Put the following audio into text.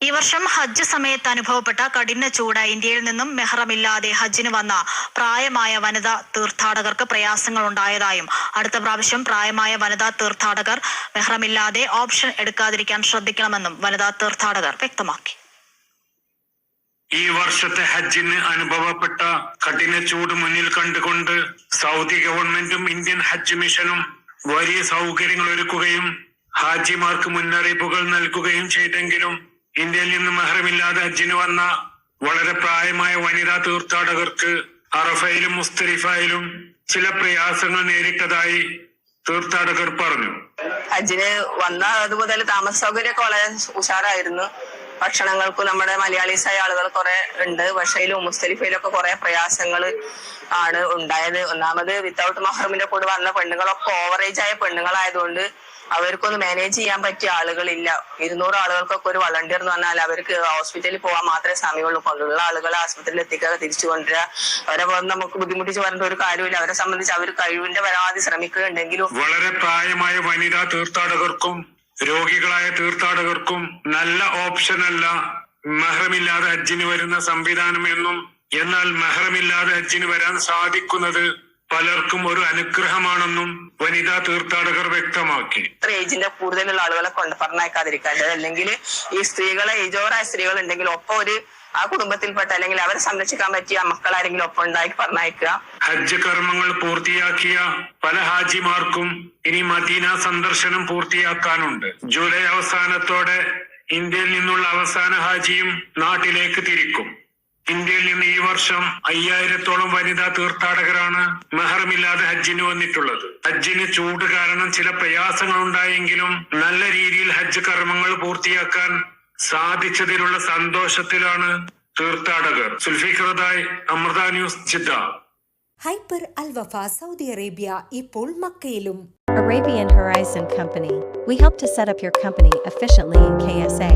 ഈ വർഷം ഹജ്ജ് സമയത്ത് അനുഭവപ്പെട്ട കഠിന ചൂട് ഇന്ത്യയിൽ നിന്നും മെഹ്റമില്ലാതെ ഹജ്ജിന് വന്ന പ്രായമായ വനിതാ തീർത്ഥാടകർക്ക് പ്രയാസങ്ങൾ ഉണ്ടായതായും അടുത്ത പ്രാവശ്യം പ്രായമായ വനിതാ തീർത്ഥാടകർ മെഹ്റമില്ലാതെ ഓപ്ഷൻ എടുക്കാതിരിക്കാൻ ശ്രദ്ധിക്കണമെന്നും വനിതാ തീർത്ഥാടകർ വ്യക്തമാക്കി. ഈ വർഷത്തെ ഹജ്ജിന് അനുഭവപ്പെട്ട കഠിന ചൂട് മുന്നിൽ കണ്ടുകൊണ്ട് സൗദി ഗവൺമെന്റും ഇന്ത്യൻ ഹജ്ജ് മിഷനും വലിയ സൗകര്യങ്ങൾ ഒരുക്കുകയും ഹാജിമാർക്ക് മുന്നറിയിപ്പുകൾ നൽകുകയും ചെയ്തെങ്കിലും ഇന്ത്യയിൽ നിന്ന് മെഹ്റമില്ലാതെ ഹജ്ജിന് വന്ന വളരെ പ്രായമായ വനിതാ തീർത്ഥാടകർക്ക് അറഫയിലും മുസ്തരിഫയിലും ചില പ്രയാസങ്ങൾ നേരിട്ടതായി തീർത്ഥാടകർ പറഞ്ഞു. ഹജ്ജിന് വന്ന അതുമുതൽ താമസ സൗകര്യമൊക്കെ വളരെ ഉഷാറായിരുന്നു. ഭക്ഷണങ്ങൾക്ക് നമ്മുടെ മലയാളീസായ ആളുകൾ കുറെ ഉണ്ട്. പക്ഷേലും മുസ്തലിഫയിലൊക്കെ കുറെ പ്രയാസങ്ങൾ ആണ് ഉണ്ടായത്. ഒന്നാമത് വിത്തൗട്ട് മഹ്റമിന്റെ കൂടെ വന്ന പെണ്ണുങ്ങളൊക്കെ ഓവറേജ് ആയ പെണ്ണുങ്ങളായതുകൊണ്ട് അവർക്കൊന്ന് മാനേജ് ചെയ്യാൻ പറ്റിയ ആളുകളില്ല. ഇരുന്നൂറ് ആളുകൾക്കൊക്കെ ഒരു വളണ്ടിയർ എന്ന് പറഞ്ഞാൽ അവർക്ക് ഹോസ്പിറ്റലിൽ പോകാൻ മാത്രമേ സമയമുള്ളൂ. ഉള്ള ആളുകളെ ആശുപത്രിയിൽ എത്തിക്കുക തിരിച്ചു കൊണ്ടുവരിക. അവരെ നമുക്ക് ബുദ്ധിമുട്ടിച്ച് പറഞ്ഞ ഒരു കാര്യമില്ല അവരെ സംബന്ധിച്ച് അവർ കഴിവിന്റെ പരമാവധി ശ്രമിക്കുന്നുണ്ടെങ്കിലും വളരെ പ്രായമായ വനിതാ തീർത്ഥാടകർക്കും രോഗികളായ തീർത്ഥാടകർക്കും നല്ല ഓപ്ഷനല്ല മെഹ്റമില്ലാതെ ഹജ്ജിന് വരുന്ന സംവിധാനം എന്നും എന്നാൽ മെഹ്റമില്ലാതെ ഹജ്ജിന് വരാൻ സാധിക്കുന്നത് പലർക്കും ഒരു അനുഗ്രഹമാണെന്നും വനിതാ തീർത്ഥാടകർ വ്യക്തമാക്കി. ഏജിന്റെ കൂടുതലുള്ള ആളുകളെ കൊണ്ട് പറഞ്ഞേക്കാതിരിക്കാണ്ട് അല്ലെങ്കിൽ ഈ സ്ത്രീകളെ ഏജോറായ സ്ത്രീകൾ ഉണ്ടെങ്കിൽ ഒപ്പം ഒരു ആ കുടുംബത്തിൽപ്പെട്ട അല്ലെങ്കിൽ അവരെ സംരക്ഷിക്കാൻ പറ്റിയ മക്കളാരെങ്കിലും ഒപ്പം ഉണ്ടാക്കി പറഞ്ഞയക്കുക. ഹജ്ജ് കർമ്മങ്ങൾ പൂർത്തിയാക്കിയ പല ഹാജിമാർക്കും ഇനി മദീന സന്ദർശനം പൂർത്തിയാക്കാനുണ്ട്. ജൂലൈ അവസാനത്തോടെ ഇന്ത്യയിൽ നിന്നുള്ള അവസാന ഹാജിയും നാട്ടിലേക്ക് തിരിക്കും. ഇന്ത്യയിൽ നിന്ന് ഈ വർഷം അയ്യായിരത്തോളം വനിതാ തീർത്ഥാടകരാണ് മെഹറമില്ലാതെ ഹജ്ജിന് വന്നിട്ടുള്ളത് ഹജ്ജിന് ചൂട് കാരണം ചില പ്രയാസങ്ങൾ ഉണ്ടായെങ്കിലും നല്ല രീതിയിൽ ഹജ്ജ് കർമ്മങ്ങൾ പൂർത്തിയാക്കാൻ സാധിച്ചതിലുള്ള സന്തോഷത്തിലാണ് തീർത്ഥാടകർ സുൽഫിഖ്റദായ് അമൃത ന്യൂസ് ജിദ്ദ ഹൈപ്പർ അൽവഫ സൗദി അറേബ്യ ഇപ്പോൾ മക്കയിലും Arabian Horizon Company. We help to set up your company efficiently in KSA.